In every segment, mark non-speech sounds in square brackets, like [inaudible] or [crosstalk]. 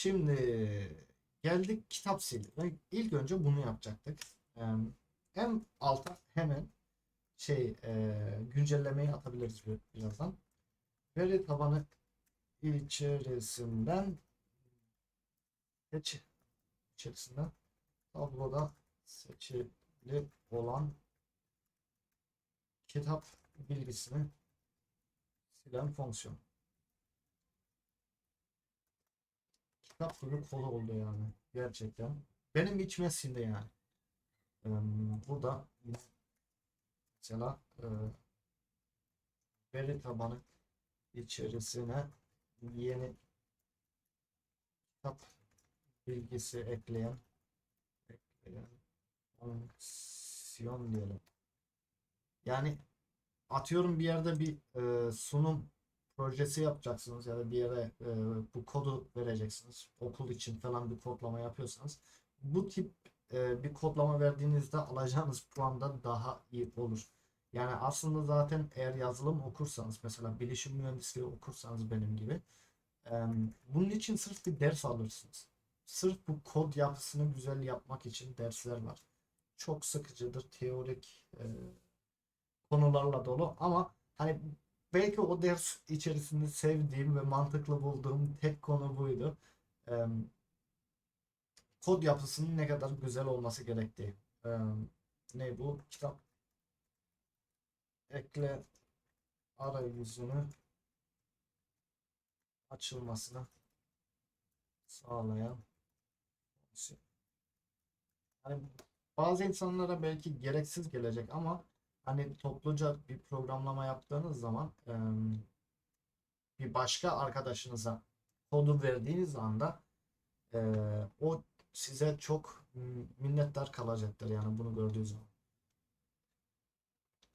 Şimdi geldik kitap sil. Ve İlk önce bunu yapacaktık. En alta hemen şey e, güncellemeyi atabiliriz bir- birazdan. Veri tabanı içerisinden seç içerisinden tabloda seçili olan kitap bilgisini silen fonksiyon. Kitap gibi kolu oldu yani. Gerçekten. Benim içime sindi yani. Ee, burada mesela e, veri tabanı içerisine yeni kitap bilgisi ekleyen ekleyen fonksiyon diyelim. Yani atıyorum bir yerde bir e, sunum projesi yapacaksınız ya da bir yere e, bu kodu vereceksiniz. Okul için falan bir kodlama yapıyorsanız bu tip e, bir kodlama verdiğinizde alacağınız puan da daha iyi olur. Yani aslında zaten eğer yazılım okursanız mesela bilişim mühendisliği okursanız benim gibi bunun için sırf bir ders alırsınız. Sırf bu kod yapısını güzel yapmak için dersler var. Çok sıkıcıdır. Teorik e, konularla dolu ama hani belki o ders içerisinde sevdiğim ve mantıklı bulduğum tek konu buydu. Kod yapısının ne kadar güzel olması gerektiği. Eee, ne bu? Kitap ekle arayüzünü açılmasını sağlayan. Hani bazı insanlara belki gereksiz gelecek ama hani topluca bir programlama yaptığınız zaman bir başka arkadaşınıza kodu verdiğiniz anda o size çok minnettar kalacaktır yani bunu gördüğü zaman.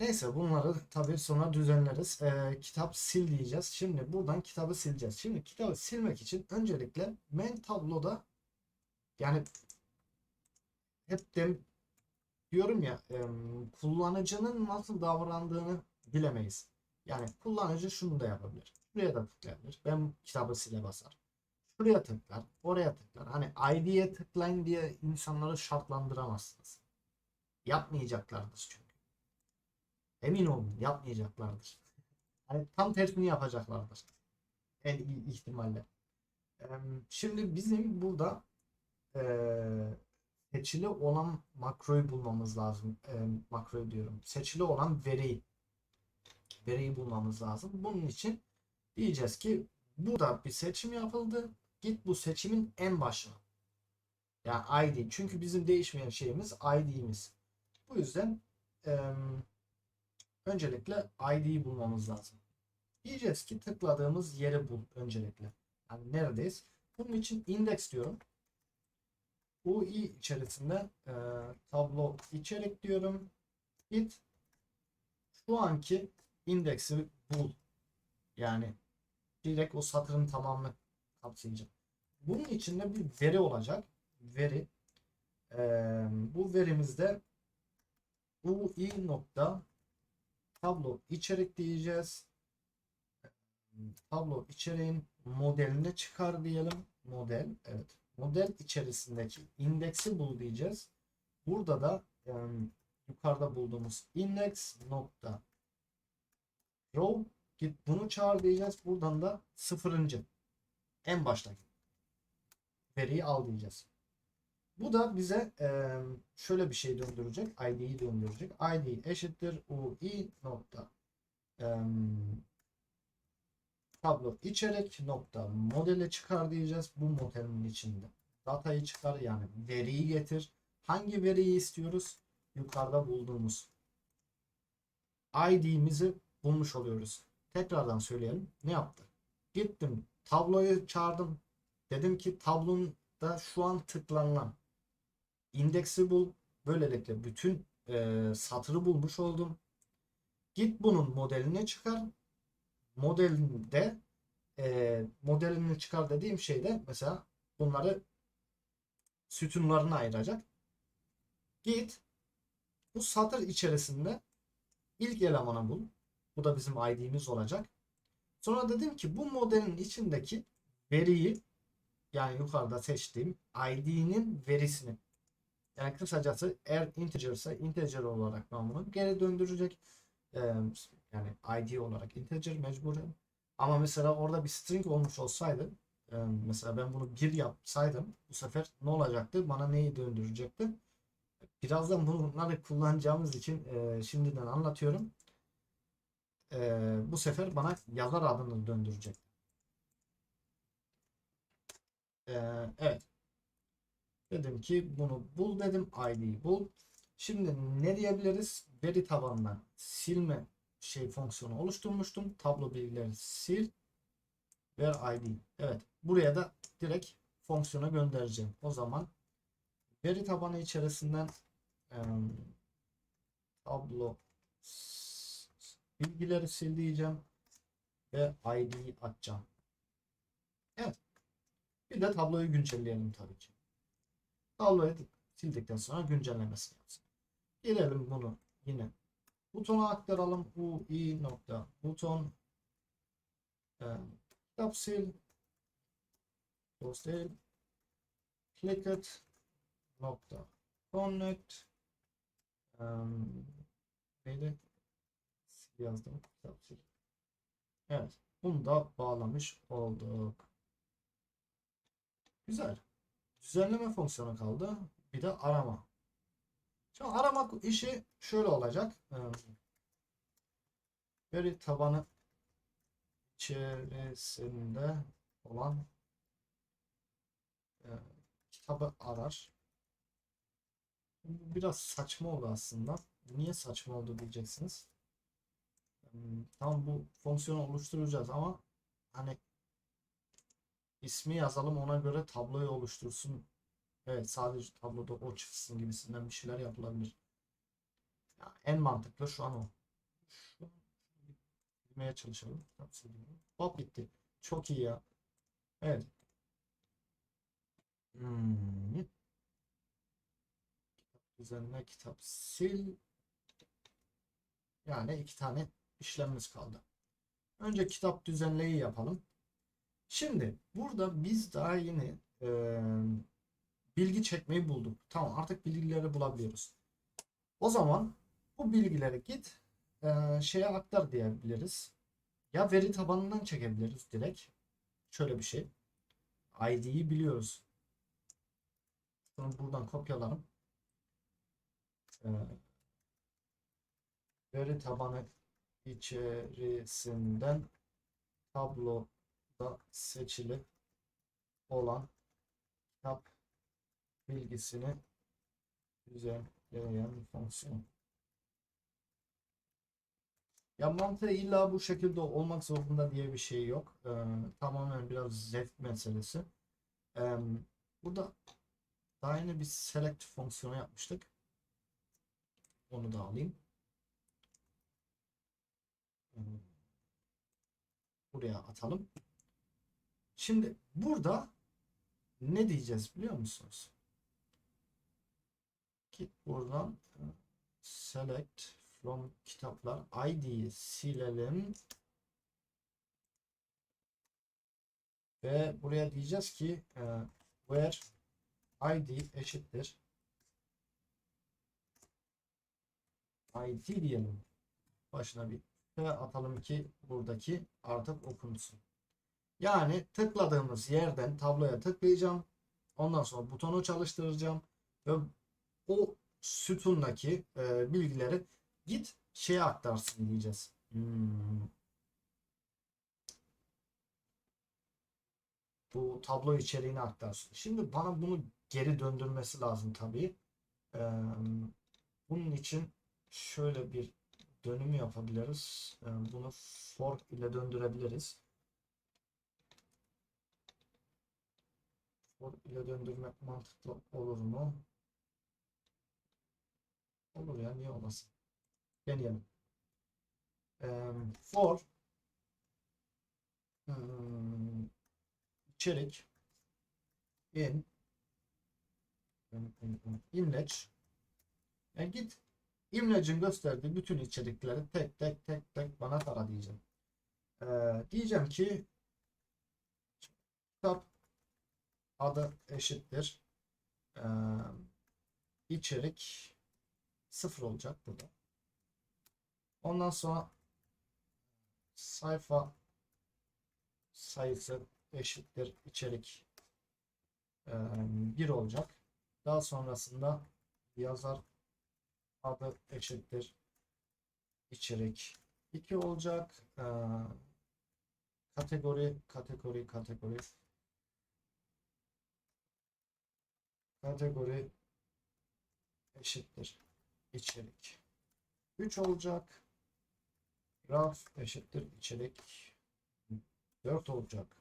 Neyse bunları tabii sonra düzenleriz. E, kitap sil diyeceğiz. Şimdi buradan kitabı sileceğiz. Şimdi kitabı silmek için öncelikle main tabloda yani hep dem diyorum ya em, kullanıcının nasıl davrandığını bilemeyiz. Yani kullanıcı şunu da yapabilir. Şuraya da tıklayabilir. Ben kitabı sile basar. Şuraya tıklar. Oraya tıklar. Hani ID'ye tıklayın diye insanları şartlandıramazsınız. Yapmayacaklardır çünkü. Emin olun yapmayacaklardır. [laughs] Hani tam tersini yapacaklardır. En iyi ihtimalle. Şimdi bizim burada eee seçili olan makroyu bulmamız lazım. E, makroyu diyorum. Seçili olan veriyi. Veriyi bulmamız lazım. Bunun için diyeceğiz ki burada bir seçim yapıldı. Git bu seçimin en başına. Yani ID. Çünkü bizim değişmeyen şeyimiz ID'miz. Bu yüzden e, öncelikle ID'yi bulmamız lazım. Diyeceğiz ki tıkladığımız yeri bul öncelikle. Yani neredeyiz? Bunun için index diyorum. UI içerisinde e, tablo içerik diyorum. Git şu anki indeksi bul. Yani direkt o satırın tamamını kapsayacak. Bunun içinde bir veri olacak. Veri. E, bu verimizde UI nokta tablo içerik diyeceğiz. Tablo içeriğin modelini çıkar diyelim. Model. Evet model içerisindeki indeksi bul diyeceğiz. Burada da e, yukarıda bulduğumuz index nokta row git bunu çağır diyeceğiz. Buradan da sıfırıncı en baştaki veriyi al diyeceğiz. Bu da bize e, şöyle bir şey döndürecek. ID'yi döndürecek. ID eşittir UI nokta e, tablo içerik nokta modeli çıkar diyeceğiz. Bu modelin içinde. Datayı çıkar yani veriyi getir. Hangi veriyi istiyoruz? Yukarıda bulduğumuz ID'mizi bulmuş oluyoruz. Tekrardan söyleyelim. Ne yaptı? Gittim tabloyu çağırdım. Dedim ki tablonda şu an tıklanılan indeksi bul. Böylelikle bütün e, satırı bulmuş oldum. Git bunun modelini çıkar. Modelinde e, modelini çıkar dediğim şeyde mesela bunları sütunlarına ayıracak. Git bu satır içerisinde ilk elemanı bul. Bu da bizim ID'miz olacak. Sonra dedim ki bu modelin içindeki veriyi yani yukarıda seçtiğim ID'nin verisini yani kısacası eğer integer ise integer olarak ben bunu geri döndürecek. Yani ID olarak integer mecburen. Ama mesela orada bir string olmuş olsaydı mesela ben bunu bir yapsaydım bu sefer ne olacaktı? Bana neyi döndürecekti? Birazdan bunları kullanacağımız için şimdiden anlatıyorum. E, bu sefer bana yazar adını döndürecek. E, evet. Dedim ki bunu bul dedim. ID'yi bul. Şimdi ne diyebiliriz? Veri tabanından silme şey fonksiyonu oluşturmuştum. Tablo bilgileri sil. Ver ID. Evet. Buraya da direkt fonksiyona göndereceğim. O zaman veri tabanı içerisinden em, tablo bilgileri sil diyeceğim ve ID'yi atacağım. Evet. Bir de tabloyu güncelleyelim tabii ki. Tabloyu sildikten sonra güncellemesini yapsın. Gelelim bunu yine butona aktaralım. UI nokta buton e, kitap sil değil clicket nokta connect um, neydi? Yazdım. Evet. Bunu da bağlamış olduk. Güzel. Düzenleme fonksiyonu kaldı. Bir de arama. Şimdi aramak işi şöyle olacak. Ee, Veri tabanı içerisinde olan e, kitabı arar. Biraz saçma oldu aslında. Niye saçma oldu diyeceksiniz. Hmm, Tam bu fonksiyonu oluşturacağız ama hani ismi yazalım ona göre tabloyu oluştursun Evet sadece tabloda o çıksın gibisinden bir şeyler yapılabilir. Ya, en mantıklı şu an o. Şu bilmeye çalışalım. Hop bitti. Çok iyi ya. Evet. Hmm. Kitap düzenle kitap sil. Yani iki tane işlemimiz kaldı. Önce kitap düzenleyi yapalım. Şimdi burada biz daha yeni eee bilgi çekmeyi bulduk. Tamam artık bilgileri bulabiliyoruz. O zaman bu bilgileri git e, şeye aktar diyebiliriz. Ya veri tabanından çekebiliriz direkt. Şöyle bir şey. ID'yi biliyoruz. Bunu buradan kopyalarım. E, veri tabanı içerisinden tabloda seçili olan kitap bilgisini düzenleyen fonksiyon. Ya mantığı illa bu şekilde olmak zorunda diye bir şey yok. Ee, tamamen biraz zevk meselesi. Ee, burada daha yeni bir select fonksiyonu yapmıştık. Onu da alayım. Ee, Buraya atalım. Şimdi burada ne diyeceğiz biliyor musunuz? Git buradan select from kitaplar ID'yi silelim. Ve buraya diyeceğiz ki e, where ID eşittir ID diyelim. Başına bir F atalım ki buradaki artık okunsun. Yani tıkladığımız yerden tabloya tıklayacağım. Ondan sonra butonu çalıştıracağım ve o sütundaki e, bilgileri git şeye aktarsın diyeceğiz. Hmm. Bu tablo içeriğini aktarsın. Şimdi bana bunu geri döndürmesi lazım tabii. Ee, bunun için şöyle bir dönüm yapabiliriz. Ee, bunu for ile döndürebiliriz. For ile döndürmek mantıklı olur mu? Olur ya niye olmasın? Deneyelim. for hmm, içerik in imleç yani git imlecin gösterdiği bütün içerikleri tek tek tek tek bana tara diyeceğim. Ee, diyeceğim ki kitap adı eşittir ee, içerik sıfır olacak burada. Ondan sonra sayfa sayısı eşittir içerik 1 olacak. Daha sonrasında yazar adı eşittir içerik 2 olacak. Ee, kategori kategori kategori kategori eşittir içerik 3 olacak. Raf eşittir içerik 4 olacak.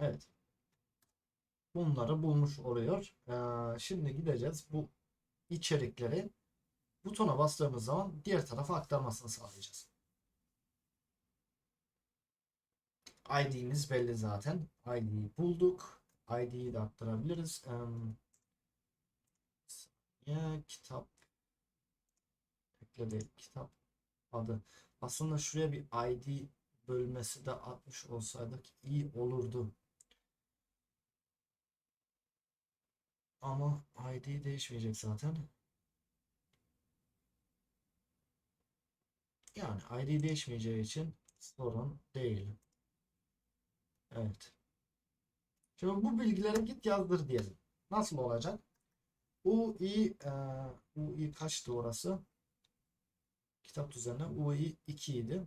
Evet. Bunları bulmuş oluyor. Ee, şimdi gideceğiz. Bu içerikleri butona bastığımız zaman diğer tarafa aktarmasını sağlayacağız. ID'miz belli zaten. ID'yi bulduk. ID'yi de aktarabiliriz. Um, ya kitap ekledi kitap adı. Aslında şuraya bir ID bölmesi de atmış olsaydık iyi olurdu. Ama ID değişmeyecek zaten. Yani ID değişmeyeceği için sorun değil. Evet. Şimdi bu bilgileri git yazdır diyelim. Nasıl olacak? UI, e, UI kaçtı orası? Kitap düzenine UI 2 idi.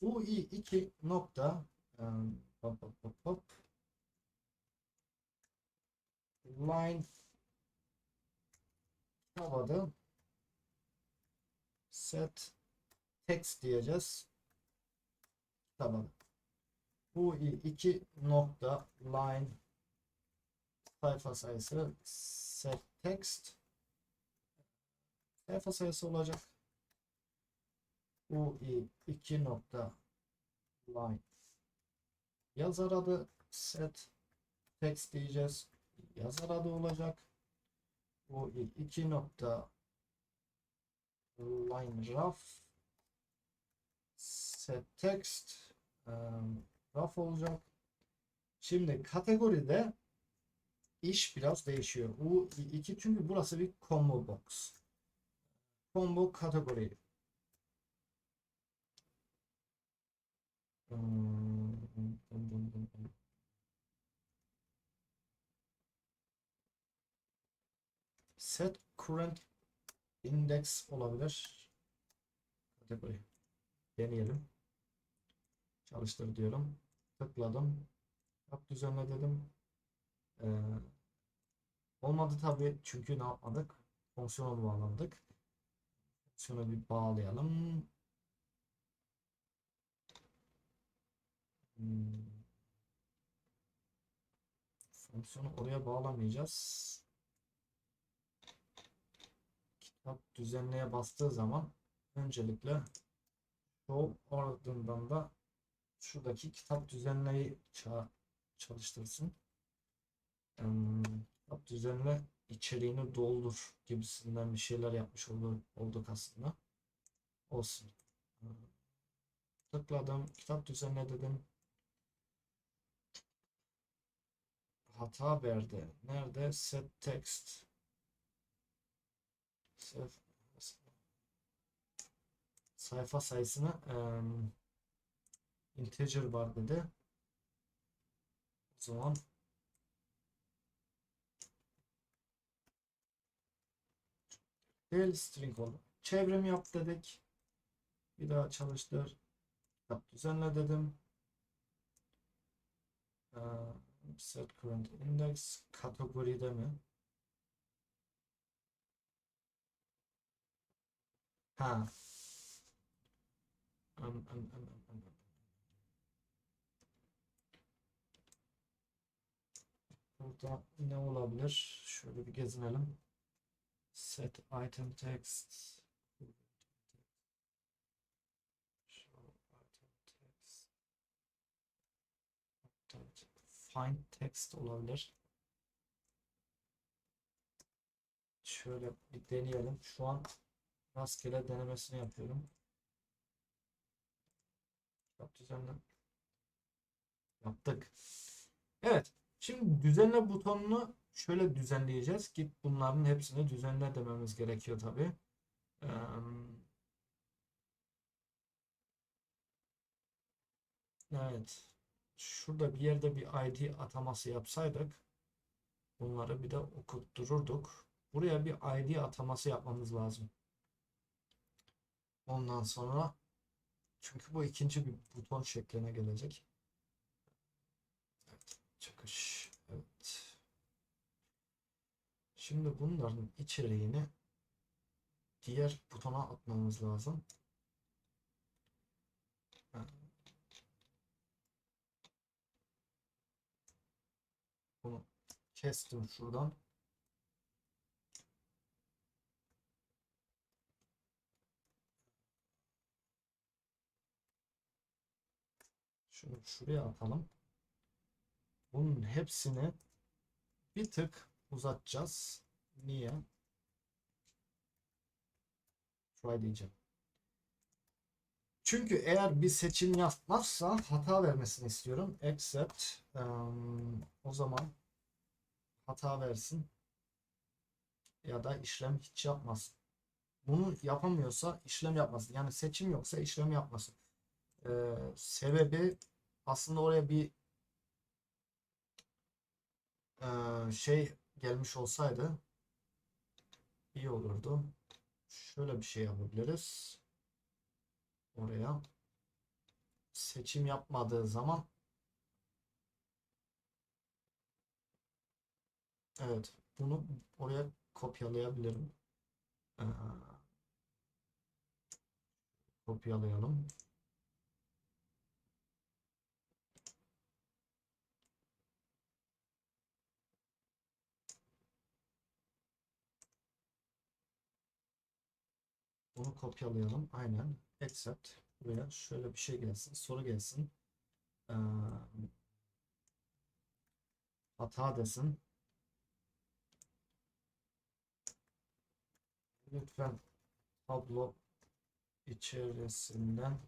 UI 2 nokta e, hop, hop, hop, hop. Line havada set text diyeceğiz. Tamam. Bu iki nokta line sayfa sayısı set text sayfa sayısı olacak. Bu iki nokta line yazar adı set text diyeceğiz yazar adı olacak. Bu iki nokta line raf set text um, raf olacak. Şimdi kategoride iş biraz değişiyor. Bu iki çünkü burası bir combo box. Combo kategori. Hmm, set current index olabilir. Kategori. Deneyelim. Çalıştır diyorum. Tıkladım. Yap düzenle dedim. Ee, olmadı tabi çünkü ne yapmadık? Fonksiyona bağlandık. Fonksiyonu bir bağlayalım. Hmm. Fonksiyonu oraya bağlamayacağız. Kitap düzenleye bastığı zaman öncelikle show ardından da şuradaki kitap düzenleyi çalıştırsın. Um, kitap düzenle içeriğini doldur gibisinden bir şeyler yapmış oldu, olduk aslında. Olsun. Tıkladım. Kitap düzenle dedim. Hata verdi. Nerede? Set text sayfa sayısını um, integer var dedi. O zaman değil string oldu. Çevrim yap dedik. Bir daha çalıştır. Yap düzenle dedim. Uh, set current index kategoride mi? Ha. An, an, an, an, an. Burada ne olabilir? Şöyle bir gezinelim. Set item text. Find text olabilir. Şöyle bir deneyelim. Şu an rastgele denemesini yapıyorum. Kitap düzenle. Yaptık. Evet. Şimdi düzenle butonunu şöyle düzenleyeceğiz. Git bunların hepsini düzenle dememiz gerekiyor tabii. Eee, Evet. Şurada bir yerde bir ID ataması yapsaydık bunları bir de okuttururduk. Buraya bir ID ataması yapmamız lazım. Ondan sonra çünkü bu ikinci bir buton şekline gelecek. Evet, çıkış. Evet. Şimdi bunların içeriğini diğer butona atmamız lazım. Bunu kestim şuradan. Şunu şuraya atalım. Bunun hepsini bir tık uzatacağız. Niye? Try diyeceğim. Çünkü eğer bir seçim yapmazsa hata vermesini istiyorum. Accept. Em, o zaman hata versin. Ya da işlem hiç yapmasın. Bunu yapamıyorsa işlem yapmasın. Yani seçim yoksa işlem yapmasın. Ee, sebebi aslında oraya bir e, şey gelmiş olsaydı iyi olurdu. Şöyle bir şey yapabiliriz. Oraya seçim yapmadığı zaman evet bunu oraya kopyalayabilirim. Ee, kopyalayalım. Bunu kopyalayalım. Aynen. Accept. Buraya şöyle bir şey gelsin. Soru gelsin. Ee, hata desin. Lütfen tablo içerisinden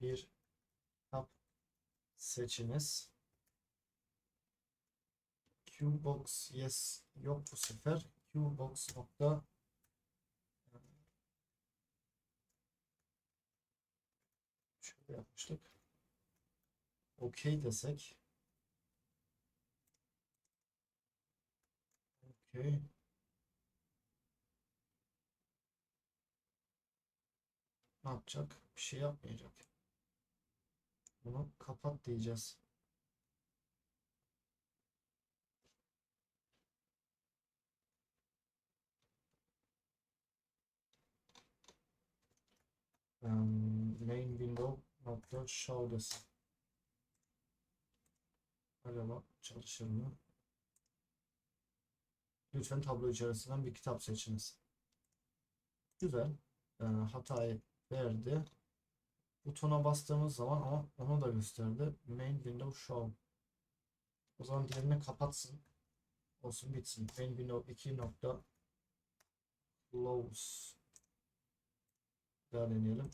bir tab seçiniz. Qbox yes yok bu sefer. Qbox nokta yapmıştık. OK desek. OK. Ne yapacak? Bir şey yapmayacak. Bunu kapat diyeceğiz. Um, main window show desin. Acaba çalışır mı? Lütfen tablo içerisinden bir kitap seçiniz. Güzel. Ee, hatayı verdi. Butona bastığımız zaman ama onu da gösterdi. Main window show. O zaman diğerini kapatsın. Olsun bitsin. Main window 2 nokta close. Bir daha deneyelim.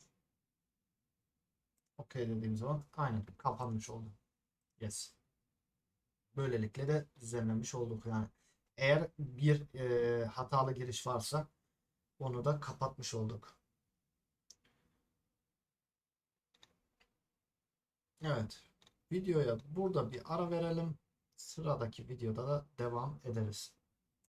OK dediğim zaman aynen kapanmış oldu. Yes. Böylelikle de düzenlemiş olduk yani. Eğer bir e, hatalı giriş varsa onu da kapatmış olduk. Evet. Videoya burada bir ara verelim. Sıradaki videoda da devam ederiz.